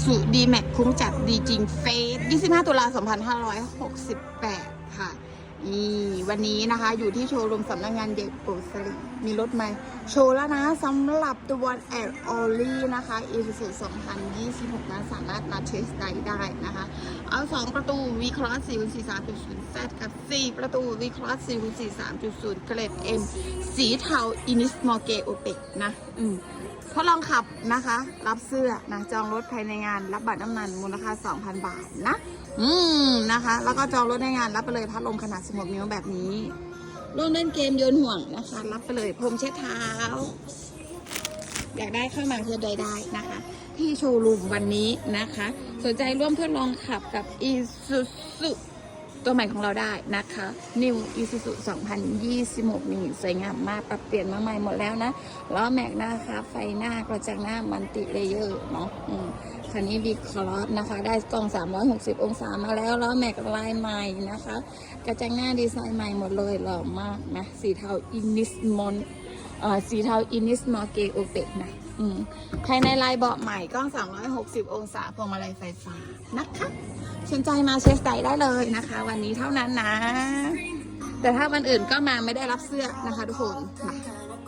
Isuzu D-Max คุ้มจัดดีจริงเฟส25 ตุลา2568 ค่ะอี วันนี้นะคะ อยู่ที่โชว์รูมสำนักงงานเด็กโอสลิมีรถไหมโชว์แล้วนะสำหรับตัวแอดออลี่นะคะ Isuzu 2026นะสามารถมาเทสไดได้นะคะ เอา 2 ประตู V Cross 443.0 Z กับ 4 ประตู V Cross 443.0 เกรด M สีเทา Inis m o r g e o p e c นะ อืมทดลองขับนะคะ รับเสื้อนะจองรถภายในงาน รับบัตรน้ำมันมูลค่า 2,000 บาทนะ อืมนะคะ แล้วก็จองรถในงานรับไปเลยพัดลมขนาด16นิ้วแบบนี้ร่วมเล่นเกมโยนห่วงนะคะ รับไปเลยพรมเช็ดเท้า อยากได้เข้ามาคือใดได้นะคะ ที่โชว์รูมวันนี้นะคะ สนใจร่วมทดลองขับกับอีซูซู ตัวใหม่ของเราได้นะคะ New Isuzu 2026 นี่สวยงามมากปรับเปลี่ยนมาใหม่หมดแล้วนะล้อแม็กนะคะ ไฟหน้ากระจังหน้ามันติเลเยอร์เนาะอืมคันนี้บีคลอสนะคะ ได้กล้อง 360 องศามาแล้วล้อแม็กลายใหม่นะคะ กระจังหน้าดีไซน์ใหม่หมดเลยหล่อมากนะ สีเทาอินิสมอนอ่อสีเทาอินิสมอเกโอเปกนะอืมภายในลายเบาะใหม่กล้อง 360 องศาพวงมาลัยไฟฟ้านะคะ สนใจมาเชสไดได้เลยนะคะ วันนี้เท่านั้นนะ แต่ถ้าวันอื่นก็มาไม่ได้รับเสื้อนะคะทุกคนมา